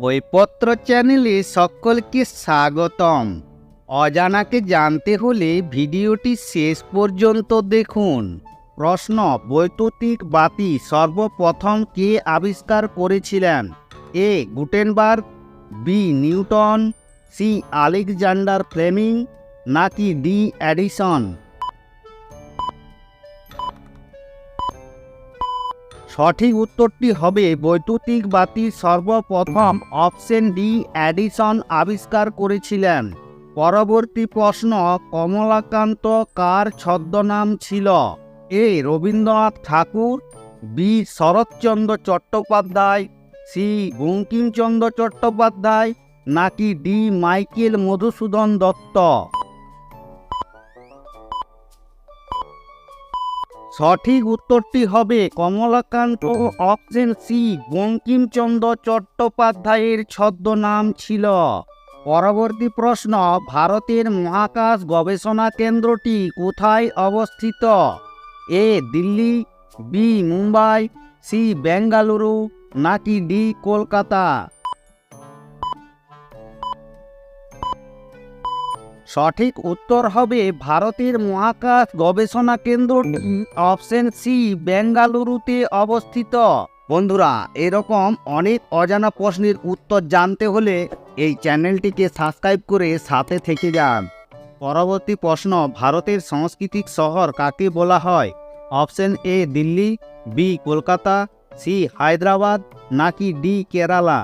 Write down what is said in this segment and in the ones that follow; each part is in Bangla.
বইপত্র চ্যানেলে সকলকে স্বাগতম। অজানাকে জানতে হলে ভিডিওটি শেষ পর্যন্ত দেখুন। প্রশ্ন, বৈদ্যুতিক বাতি সর্বপ্রথম কে আবিষ্কার করেছিলেন? A, Gutenberg, B, Newton, C, Alexander Fleming, নাকি ডি, অ্যাডিসন? সঠিক উত্তরটি হবে বৈদ্যুতিক বাতি সর্বপ্রথম অপশন ডি অ্যাডিসন আবিষ্কার করেছিলেন। পরবর্তী প্রশ্ন, কমলাকান্ত কার ছদ্মনাম ছিল? A, Rabindranath Thakur, B, Saratchandra Chattopadhyay, C, Bankimchandra Chattopadhyay, নাকি ডি, মাইকেল মধুসূদন দত্ত? সঠিক উত্তরটি হবে কমলাকান্ত অপশন সি। বঙ্কিমচন্দ্র চট্টোপাধ্যায়ের ছদ্মনাম ছিল। পরবর্তী প্রশ্ন, ভারতের মহাকাশ গবেষণা কেন্দ্রটি কোথায় অবস্থিত? A, Delhi, B, Mumbai, C, Bengaluru, নাকি ডি, কলকাতা? সঠিক উত্তর হবে ভারতের মহাকাশ গবেষণা কেন্দ্রটি অপশন সি, বেঙ্গালুরুতে অবস্থিত। বন্ধুরা, এরকম অনেক অজানা প্রশ্নের উত্তর জানতে হলে এই চ্যানেলটিকে সাবস্ক্রাইব করে সাথে থেকে যান। পরবর্তী প্রশ্ন, ভারতের সাংস্কৃতিক শহর কাকে বলা হয়? Option A, Delhi, B, Kolkata, C, Hyderabad, নাকি ডি, কেরালা?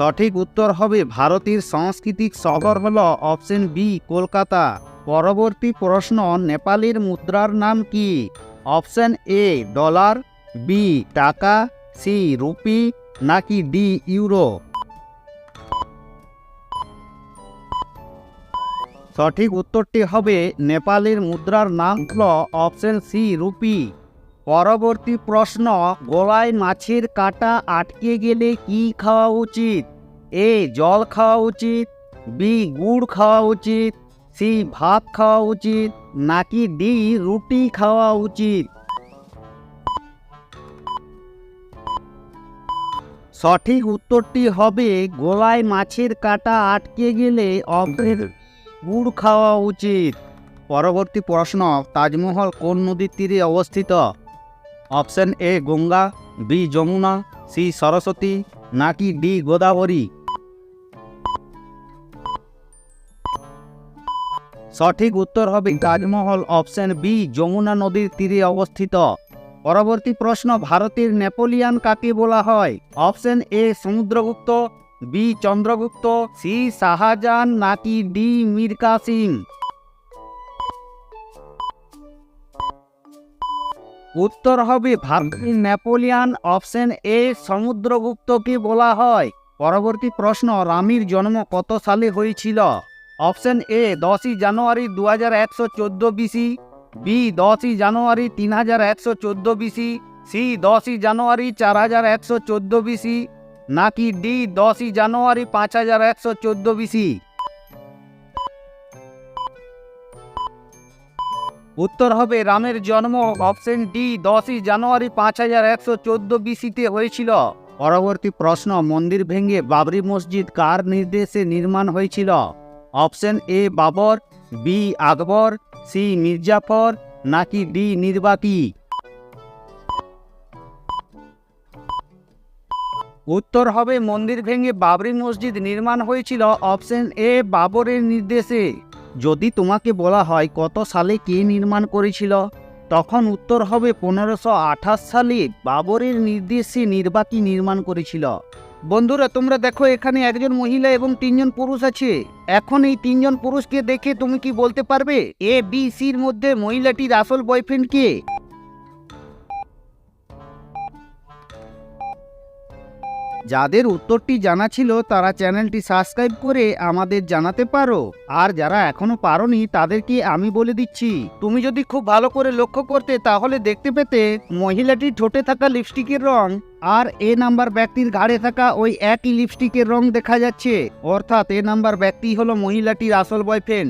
সঠিক উত্তর হবে ভারতের সাংস্কৃতিক শহর হল অপশন বি, কলকাতা। পরবর্তী প্রশ্ন, নেপালের মুদ্রার নাম কি? অপশন এ, ডলার, বি, টাকা, সি, রুপি, নাকি ডি, ইউরো? সঠিক উত্তরটি হবে নেপালের মুদ্রার নাম হল অপশন সি, রুপি। পরবর্তী প্রশ্ন, গলায় মাছের কাঁটা আটকে গেলে কি খাওয়া উচিত? এ, জল খাওয়া উচিত, বি, গুড় খাওয়া উচিত, সি, ভাত খাওয়া উচিত, নাকি ডি, রুটি খাওয়া উচিত? সঠিক উত্তরটি হবে, গলায় মাছের কাঁটা আটকে গেলে অপের গুড় খাওয়া উচিত। পরবর্তী প্রশ্ন, তাজমহল কোন নদীর তীরে অবস্থিত? Option A Ganga, B Yamuna, C Saraswati, নাকি ডি গোদাবরী? সঠিক উত্তর হবে তাজমহল, অপশন বি যমুনা নদীর তীরে অবস্থিত। পরবর্তী প্রশ্ন, ভারতের নেপোলিয়ান কাকে বলা হয়? Option A Samudragupta, B Chandragupta, C Shahjahan, নাকি ডি মীর কাসিম? উত্তর হবে ভারতের নেপোলিয়ান অপশন এ সমুদ্রগুপ্তকে বলা হয়? পরবর্তী প্রশ্ন রামির জন্ম কত সালে হয়েছিল? অপশন এ দশই জানুয়ারি দু হাজার একশো চোদ্দ বিসি বি দশই জানুয়ারি তিন হাজার একশো চোদ্দ বিসি সি দশই জানুয়ারি চার হাজার একশো চোদ্দ বিসি নাকি ডি দশই জানুয়ারি পাঁচ হাজার একশো চোদ্দ বিসি? উত্তর হবে, রামের জন্ম অপশন ডি, দশই জানুয়ারি পাঁচ হাজার একশো চোদ্দ বিসিতে হয়েছিল। পরবর্তী প্রশ্ন, মন্দির ভেঙে বাবরি মসজিদ কার নির্দেশে নির্মাণ হয়েছিল? Option A, Babur, B, Akbar, C, Mir Jafar, নাকি ডি নির্বাকি উত্তর হবে, মন্দির ভেঙে বাবরি মসজিদ নির্মাণ হয়েছিল। অপশন এ, বাবরের নির্দেশে। যদি তোমাকে বলা হয় কত সালে কে নির্মাণ করেছিল, তখন উত্তর হবে পনেরোশো আঠাশ সালে বাবরের নির্দেশে নির্বাকি নির্মাণ করেছিল। বন্ধুরা, তোমরা দেখো এখানে একজন মহিলা এবং তিনজন পুরুষ আছে। এখন এই তিনজন পুরুষকে দেখে তুমি কি বলতে পারবে? এ বি সির মধ্যে মহিলাটির আসল বয়ফ্রেন্ড কে? যাদের উত্তরটি জানা ছিল তারা চ্যানেলটি সাবস্ক্রাইব করে আমাদের জানাতে পারো। আর যারা এখনও পারোনি, তাদেরকে আমি বলে দিচ্ছি, তুমি যদি খুব ভালো করে লক্ষ্য করতে, তাহলে দেখতে পেতে মহিলাটির ঠোঁটে থাকা লিপস্টিকের রং আর এ নাম্বার ব্যক্তির ঘাড়ে থাকা ওই একই লিপস্টিকের রং দেখা যাচ্ছে। অর্থাৎ এ নাম্বার ব্যক্তি হলো মহিলাটির আসল বয়ফ্রেন্ড